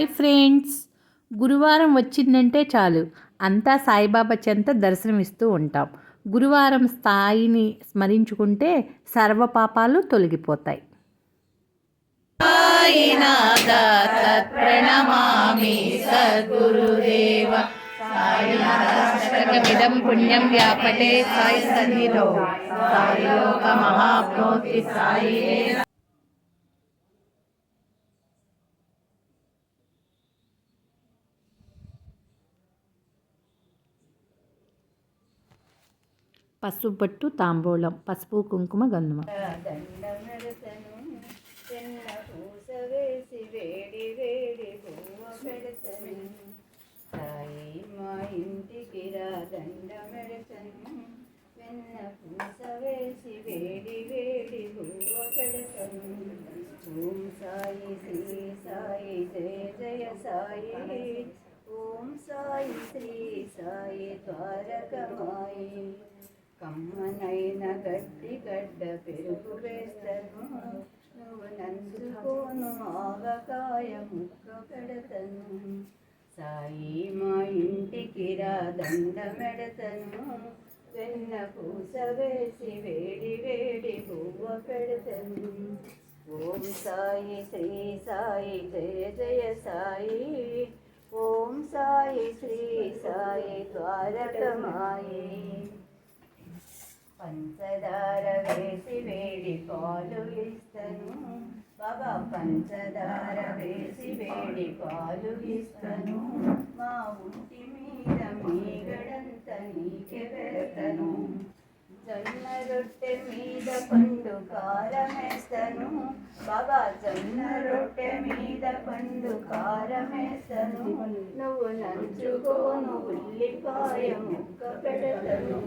Hi friends. గురువారం వచ్చిందంటే చాలు. అంతా సాయిబాబా చెంత దర్శనమిస్తూ ఉంటాం. గురువారం స్థాయిని స్మరించుకుంటే సర్వ పాపాలు తొలగిపోతాయి. సాయినాథం పుణ్యం వ్యాపటే సాయి సన్నిధో. సాయి లోక మహాప్నోతి సాయి. పసుపట్టు తాంబూలం పసుపు కుంకుమ గంధమ దండమెడతను చిన్న పూస వేసి వేడి వేడి పువ్వ పెడతను సాయి మా ఇంటికి రా దండమెడతను వెన్న పూస వేసి వేడి వేడి పువ్వ పెడతను ఓం సాయి శ్రీ సాయి జయ జయ సాయి ఓం సాయి శ్రీ సాయి ద్వారకమాయి కమ్మనైన గట్టి గడ్డ పెరుగు వేస్తను. నువ్వు నంచుకోను ఆవకాయ ముక్క పెడతను. సాయి మా ఇంటికి రా దండ మెడతను. వెన్న పూస వేసి వేడి వేడి పువ్వ పెడతను. ఓం సాయి శ్రీ సాయి జయ జయ సాయి. ఓం సాయి శ్రీ సాయి ద్వారకమాయి. పంచదార వేసి వేడి పాలు ఇస్తను. బాబా పంచదార వేసి వేడి పాలు ఇస్తను. మా ఉంటి మీద మీగడంత నీకే పెడతను. జొన్న రొట్టె మీద పండు కారమేస్తను. బాబా జొన్న రొట్టె మీద పండు కారమేస్తను. నువ్వు నంచుకోను ఉల్లిపాయ ముక్క పెడతను.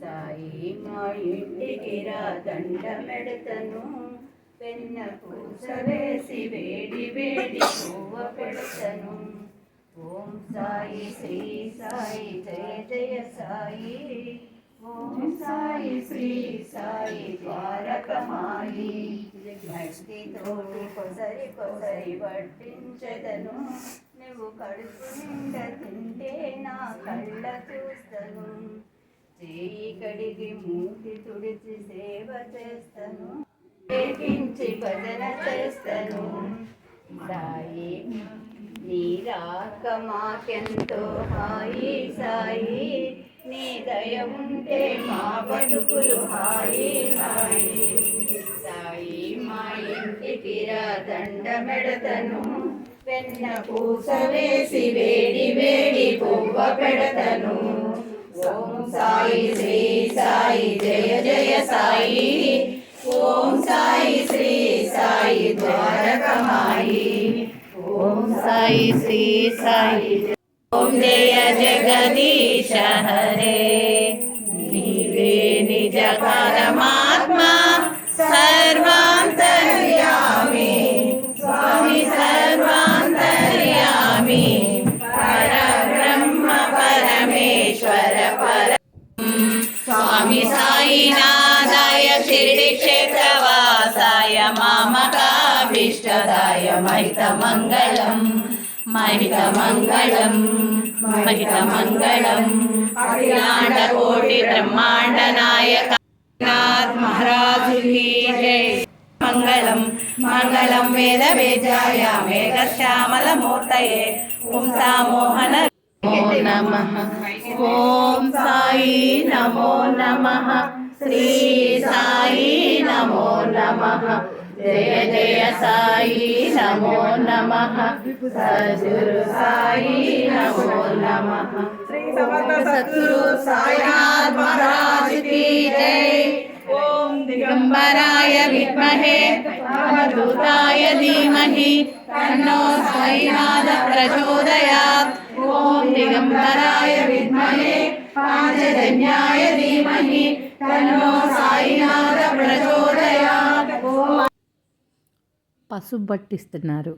సాయి మా ఇంటికి రా దండ మెడతను పూస వేసి వేడి వేడి పువ్వ పెడతను. ఓం సాయి శ్రీ సాయి జయ జయ సాయి. ఓం సాయి శ్రీ సాయి ద్వారకమాయి. భక్తితోటి కొసరి కొసరి పట్టించదను నువ్వు కడుపు నిండా తింటే నా కళ్ళ చూస్తను. చేయి కడిగి మూతి తుడిచి సేవ చేస్తాను. ప్రేమించి భజన చేస్తాను. సాయి నీ రాక మాకెంతో హాయి సాయి. నీ దయ ఉంటే మా బతుకులు హాయి హాయి సాయి మా ఇంటికి రా దండ మెడతను వెన్న పూస వేసి వేడి వేడి పువ్వ పెడతను. సాయి శ్రీ సాయి జయ జయ సాయి. ఓం సాయి శ్రీ సాయి ద్వారకమాయి. ఓం సాయి శ్రీ సాయి ఓం జయ జగదీశ హరే. నీవే నిజ పరమా మామకాభీష్టదాయ మహిత మంగళం మహిత మంగళం మహిత మంగళం అఖిలాండ కోటి బ్రహ్మాండ నాయక నాథ్ మహారాజు జై. మంగళం మంగళం వేద వేజాయ మేఘ శ్యామల మూర్తయే పుంసామోహన నమో నమ. ఓం సాయి నమో నమ. శ్రీ సాయి నమో నమ. జయ జయ సాయి నమో నమ. సద్గురు సాయి నమో నమ. శ్రీ సమర్థ సద్గురు సాయినాథ్ మహారాజ్ కీ జై ఓం దిగంబరాయ విద్మహే. అవధూతాయ ధీమహి. తన్నో సాయినాథ ప్రచోదయాత్. ఓం దిగంబరాయ విద్మహే. పాంచజన్యాయ ధీమహి. తన్నో సాయినాథ పసుపు పట్టిస్తున్నారు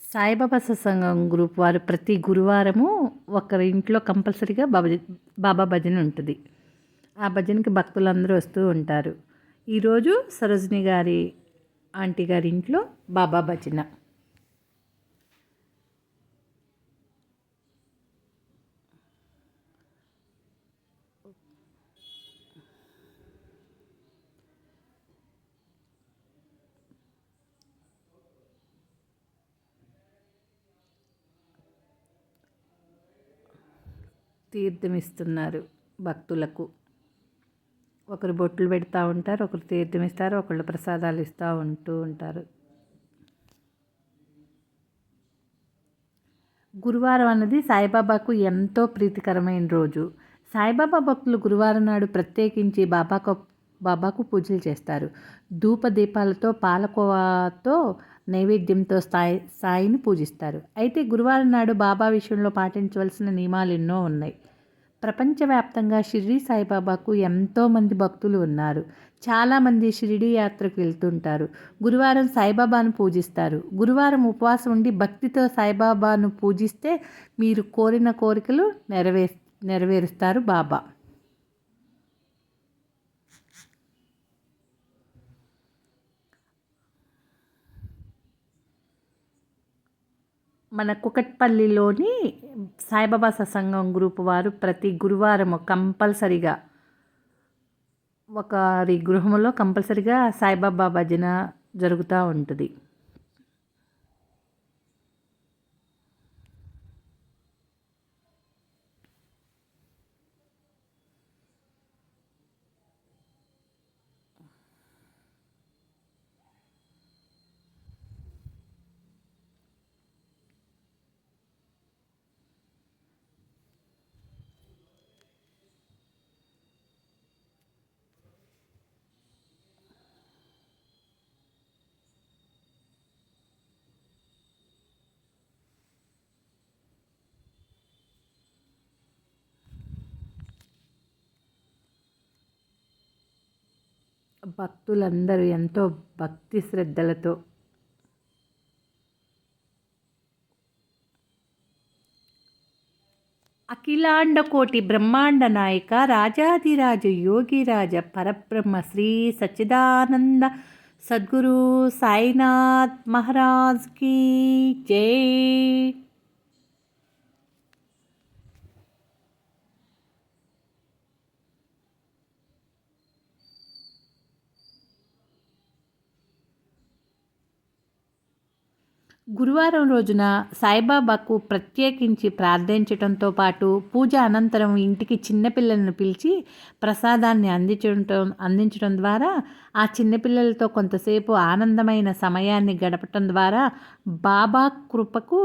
సాయిబాబా సత్సంగం గ్రూప్ వారు ప్రతి గురువారము ఒకరి ఇంట్లో కంపల్సరీగా బాబా బాబా భజన ఉంటుంది. ఆ భజనకి భక్తులందరూ వస్తూ ఉంటారు. ఈరోజు సరోజిని గారి ఆంటీ గారి ఇంట్లో బాబా భజన. తీర్థం ఇస్తున్నారు భక్తులకు. ఒకరు బొట్లు పెడతా ఉంటారు ఒకరు తీర్థం ఇస్తారు ఒకళ్ళు ప్రసాదాలు ఇస్తూ ఉంటూ ఉంటారు. గురువారం అన్నది సాయిబాబాకు ఎంతో ప్రీతికరమైన రోజు. సాయిబాబా భక్తులు గురువారం నాడు ప్రత్యేకించి బాబాకు బాబాకు పూజలు చేస్తారు. ధూప దీపాలతో పాలకోవాతో నైవేద్యంతో సాయి సాయిని పూజిస్తారు. అయితే గురువారం నాడు బాబా విషయంలో పాటించవలసిన నియమాలు ఎన్నో ఉన్నాయి. ప్రపంచవ్యాప్తంగా షిరిడి సాయిబాబాకు ఎంతోమంది భక్తులు ఉన్నారు. చాలామంది షిరిడి యాత్రకు వెళ్తుంటారు. గురువారం సాయిబాబాను పూజిస్తారు. గురువారం ఉపవాసం ఉండి భక్తితో సాయిబాబాను పూజిస్తే మీరు కోరిన కోరికలు నెరవే నెరవేరుస్తారు బాబా. మన కుకట్పల్లిలోని సాయిబాబా సత్సంగం గ్రూప్ వారు ప్రతి గురువారము కంపల్సరిగా ఒకరి గృహంలో కంపల్సరిగా సాయిబాబా భజన జరుగుతూ ఉంటుంది. భక్తులందరూ ఎంతో భక్తి శ్రద్ధలతో అఖిలాండ కోటి బ్రహ్మాండ నాయక రాజాదిరాజు యోగిరాజ పరబ్రహ్మ శ్రీ సచ్చిదానంద సద్గురు సాయినాథ్ మహారాజ్కి జై. గురువారం రోజున సాయిబాబాకు ప్రత్యేకించి ప్రార్థించడంతో పాటు పూజ అనంతరం ఇంటికి చిన్నపిల్లలను పిలిచి ప్రసాదాన్ని అందించడం అందించడం ద్వారా ఆ చిన్నపిల్లలతో కొంతసేపు ఆనందమైన సమయాన్ని గడపటం ద్వారా బాబా కృపకు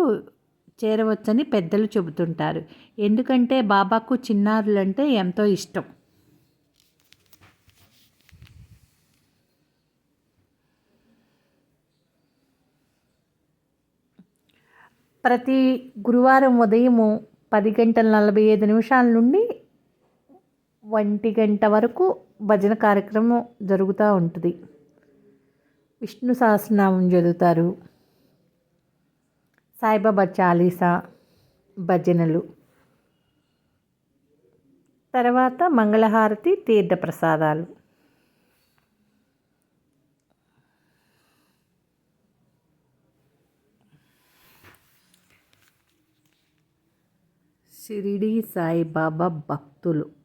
చేరవచ్చని పెద్దలు చెబుతుంటారు. ఎందుకంటే బాబాకు చిన్నారులంటే ఎంతో ఇష్టం. ప్రతి గురువారం ఉదయము పది గంటల నలభై ఐదు నిమిషాల నుండి ఒంటి గంట వరకు భజన కార్యక్రమం జరుగుతూ ఉంటుంది. విష్ణు సహస్రనామం చదువుతారు. సాయిబాబా చాలీసా భజనలు. తర్వాత మంగళహారతి తీర్థప్రసాదాలు. షిరిడి సాయిబాబా భక్తులు.